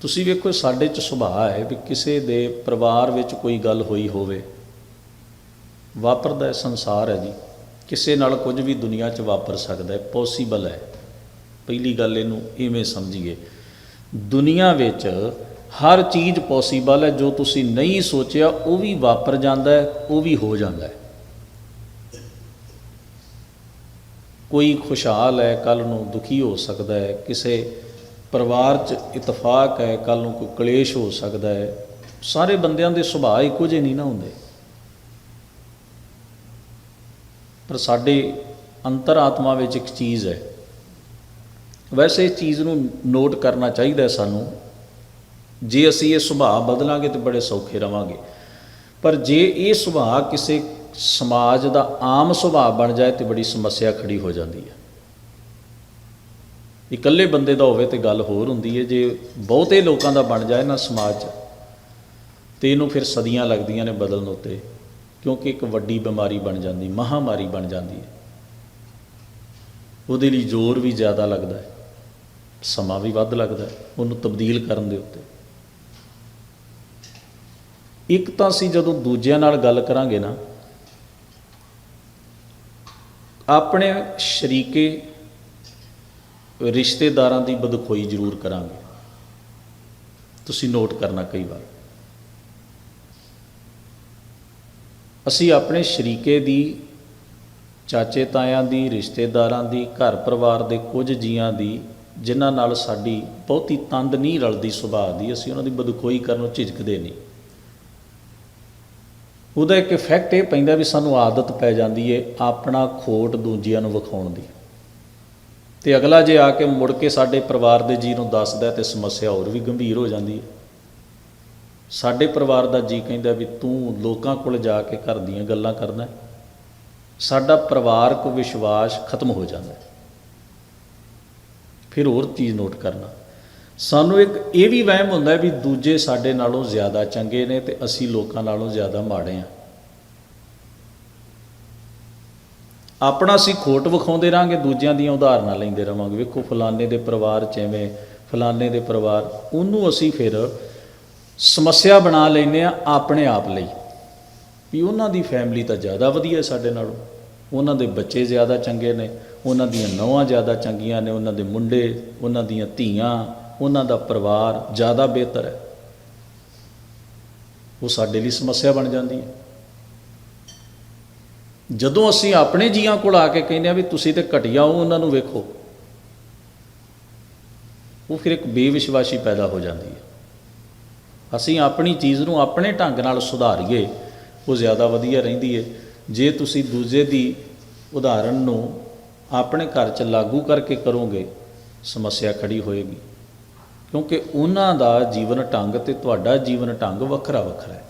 ਤੁਸੀਂ ਵੇਖੋ, ਸਾਡੇ ਚ ਸੁਭਾਅ ਹੈ ਵੀ ਕਿਸੇ ਦੇ ਪਰਿਵਾਰ ਵਿੱਚ ਕੋਈ ਗੱਲ ਹੋਈ ਹੋਵੇ, ਵਾਪਰਦਾ ਸੰਸਾਰ ਹੈ ਜੀ। ਕਿਸੇ ਨਾਲ ਕੁਝ ਵੀ ਦੁਨੀਆ 'ਚ ਵਾਪਰ ਸਕਦਾ ਹੈ ਪੋਸੀਬਲ ਹੈ। ਪਹਿਲੀ ਗੱਲ ਇਹਨੂੰ ਇਵੇਂ ਸਮਝੀਏ। ਦੁਨੀਆ ਵਿੱਚ ਹਰ ਚੀਜ਼ ਪੋਸੀਬਲ ਹੈ, ਜੋ ਤੁਸੀਂ ਨਹੀਂ ਸੋਚਿਆ, ਉਹ ਵੀ ਵਾਪਰ ਜਾਂਦਾ ਹੈ, ਉਹ ਵੀ ਹੋ ਜਾਂਦਾ ਹੈ। ਕੋਈ ਖੁਸ਼ਹਾਲ ਹੈ ਕੱਲ ਨੂੰ ਦੁਖੀ ਹੋ ਸਕਦਾ ਹੈ, ਕਿਸੇ ਪਰਿਵਾਰ 'ਚ ਇਤਫਾਕ ਹੈ ਕੱਲ ਨੂੰ ਕੋਈ ਕਲੇਸ਼ ਹੋ ਸਕਦਾ ਹੈ, ਸਾਰੇ ਬੰਦਿਆਂ ਦੇ ਸੁਭਾਅ ਇੱਕੋ ਜਿਹੇ ਨਹੀਂ ਨਾ ਹੁੰਦੇ। ਪਰ ਸਾਡੇ ਅੰਤਰਾਤਮਾ ਵਿੱਚ ਇੱਕ ਚੀਜ਼ ਹੈ। ਵੈਸੇ ਇਸ ਚੀਜ਼ ਨੂੰ ਨੋਟ ਕਰਨਾ ਚਾਹੀਦਾ ਸਾਨੂੰ। ਜੇ ਅਸੀਂ ਇਹ ਸੁਭਾਅ ਬਦਲਾਂਗੇ ਤੇ ਬੜੇ ਸੌਖੇ ਰਵਾਂਗੇ। ਪਰ ਜੇ ਇਹ ਸੁਭਾਅ ਕਿਸੇ ਸਮਾਜ ਦਾ ਆਮ ਸੁਭਾਅ ਬਣ ਜਾਏ ਤੇ ਬੜੀ ਸਮੱਸਿਆ ਖੜੀ ਹੋ ਜਾਂਦੀ ਹੈ। ਇਕੱਲੇ ਬੰਦੇ ਦਾ ਹੋਵੇ ਤੇ ਗੱਲ ਹੋਰ ਹੁੰਦੀ ਹੈ ਜੇ ਬਹੁਤੇ ਲੋਕਾਂ ਦਾ ਬਣ ਜਾਏ ਨਾ ਸਮਾਜ 'ਚ ਤੇ ਇਹਨੂੰ ਫਿਰ ਸਦੀਆਂ ਲੱਗਦੀਆਂ ਨੇ ਬਦਲਣ ਉੱਤੇ, ਕਿਉਂਕਿ ਇੱਕ ਵੱਡੀ ਬਿਮਾਰੀ ਬਣ ਜਾਂਦੀ, ਮਹਾਮਾਰੀ ਬਣ ਜਾਂਦੀ ਹੈ ਉਹਦੇ ਲਈ ਜ਼ੋਰ ਵੀ ਜ਼ਿਆਦਾ ਲੱਗਦਾ ਹੈ ਸਮਾਂ ਵੀ ਵੱਧ ਲੱਗਦਾ ਉਹਨੂੰ ਤਬਦੀਲ ਕਰਨ ਦੇ ਉੱਤੇ। ਇੱਕ ਤਾਂ ਅਸੀਂ ਜਦੋਂ ਦੂਜਿਆਂ ਨਾਲ ਗੱਲ ਕਰਾਂਗੇ ਨਾ, ਆਪਣੇ ਸ਼ਰੀਕੇ ਰਿਸ਼ਤੇਦਾਰਾਂ ਦੀ ਬਦਖੋਈ ਜ਼ਰੂਰ ਕਰਾਂਗੇ। ਤੁਸੀਂ ਨੋਟ ਕਰਨਾ ਕਈ ਵਾਰ। ਅਸੀਂ ਆਪਣੇ ਸ਼ਰੀਕੇ ਦੀ, ਚਾਚੇ ਤਾਇਆਂ ਦੀ, ਰਿਸ਼ਤੇਦਾਰਾਂ ਦੀ, ਘਰ ਪਰਿਵਾਰ ਦੇ ਕੁਝ ਜੀਆਂ ਦੀ, ਜਿਨ੍ਹਾਂ ਨਾਲ ਸਾਡੀ ਬਹੁਤੀ ਤੰਦ ਨਹੀਂ ਰਲਦੀ ਸੁਭਾਅ ਦੀ, ਅਸੀਂ ਉਹਨਾਂ ਦੀ ਬਦਖੋਈ ਕਰਨ ਨੂੰ ਝਿਜਕਦੇ ਨਹੀਂ। ਉਹਦਾ ਇੱਕ ਇਫੈਕਟ ਇਹ ਪੈਂਦਾ ਵੀ ਸਾਨੂੰ ਆਦਤ ਪੈ ਜਾਂਦੀ ਏ ਆਪਣਾ ਖੋਟ ਦੂਜਿਆਂ ਨੂੰ ਵਿਖਾਉਣ ਦੀ। ਤੇ ਅਗਲਾ ਜੇ ਆ ਕੇ ਮੁੜ ਕੇ ਸਾਡੇ ਪਰਿਵਾਰ ਦੇ ਜੀ ਨੂੰ ਦੱਸਦਾ ਤੇ ਸਮੱਸਿਆ ਹੋਰ ਵੀ ਗੰਭੀਰ ਹੋ ਜਾਂਦੀ ਹੈ। ਸਾਡੇ ਪਰਿਵਾਰ ਦਾ ਜੀ ਕਹਿੰਦਾ ਵੀ ਤੂੰ ਲੋਕਾਂ ਕੋਲ ਜਾ ਕੇ ਘਰ ਦੀਆਂ ਗੱਲਾਂ ਕਰਦਾ ਸਾਡਾ ਪਰਿਵਾਰਕ ਵਿਸ਼ਵਾਸ ਖਤਮ ਹੋ ਜਾਂਦਾ ਫਿਰ ਹੋਰ ਚੀਜ਼ ਨੋਟ ਕਰਨਾ। ਸਾਨੂੰ ਇੱਕ ਇਹ ਵੀ ਵਹਿਮ ਹੁੰਦਾ ਵੀ ਦੂਜੇ ਸਾਡੇ ਨਾਲੋਂ ਜ਼ਿਆਦਾ ਚੰਗੇ ਨੇ ਤੇ ਅਸੀਂ ਲੋਕਾਂ ਨਾਲੋਂ ਜ਼ਿਆਦਾ ਮਾੜੇ ਹਾਂ। ਆਪਣਾ ਅਸੀਂ ਖੋਟ ਵਿਖਾਉਂਦੇ ਰਾਂਗੇ ਦੂਜਿਆਂ ਦੀਆਂ ਉਦਾਹਰਨਾਂ ਲੈਂਦੇ ਰਵਾਂਗੇ। ਵੇਖੋ, ਫਲਾਣੇ ਦੇ ਪਰਿਵਾਰ ਚ ਐਵੇਂ ਫਲਾਣੇ ਦੇ ਪਰਿਵਾਰ, ਉਹਨੂੰ ਅਸੀਂ ਫਿਰ ਸਮੱਸਿਆ ਬਣਾ ਲੈਨੇ ਆ ਆਪਣੇ ਆਪ ਲਈ। ਵੀ ਉਹਨਾਂ ਦੀ ਫੈਮਿਲੀ ਤਾਂ ਜ਼ਿਆਦਾ ਵਧੀਆ ਸਾਡੇ ਨਾਲੋਂ। ਉਹਨਾਂ ਦੇ ਬੱਚੇ ਜ਼ਿਆਦਾ ਚੰਗੇ ਨੇ, ਉਹਨਾਂ ਦੀਆਂ ਨੌਵਾਂ ਜ਼ਿਆਦਾ ਚੰਗੀਆਂ ਨੇ, ਉਹਨਾਂ ਦੇ ਮੁੰਡੇ, ਉਹਨਾਂ ਦੀਆਂ ਧੀਆਂ, ਉਹਨਾਂ ਦਾ ਪਰਿਵਾਰ ਜ਼ਿਆਦਾ ਬਿਹਤਰ ਹੈ। ਉਹ ਸਾਡੇ ਲਈ ਸਮੱਸਿਆ ਬਣ ਜਾਂਦੀ ਹੈ। ਜਦੋਂ ਅਸੀਂ ਆਪਣੇ ਜੀਆਂ ਕੋਲ ਆ ਕੇ ਕਹਿੰਦੇ ਆ ਵੀ ਤੁਸੀਂ ਤੇ ਘਟੀਆ ਹੋ, ਉਹਨਾਂ ਨੂੰ ਵੇਖੋ, ਉਹ ਫਿਰ ਇੱਕ ਬੇਵਿਸ਼ਵਾਸੀ ਪੈਦਾ ਹੋ ਜਾਂਦੀ ਹੈ। ਅਸੀਂ ਆਪਣੀ ਚੀਜ਼ ਨੂੰ ਆਪਣੇ ਢੰਗ ਨਾਲ ਸੁਧਾਰੀਏ, ਉਹ ਜ਼ਿਆਦਾ ਵਧੀਆ ਰਹਿੰਦੀ ਹੈ। ਜੇ ਤੁਸੀਂ ਦੂਜੇ ਦੀ ਉਦਾਹਰਣ ਨੂੰ ਆਪਣੇ ਘਰ 'ਚ ਲਾਗੂ ਕਰਕੇ ਕਰੋਗੇ, ਸਮੱਸਿਆ ਖੜੀ ਹੋਏਗੀ। ਕਿਉਂਕਿ ਉਹਨਾਂ ਦਾ ਜੀਵਨ ਢੰਗ ਤੇ ਤੁਹਾਡਾ ਜੀਵਨ ਢੰਗ ਵੱਖਰਾ ਵੱਖਰਾ ਹੈ।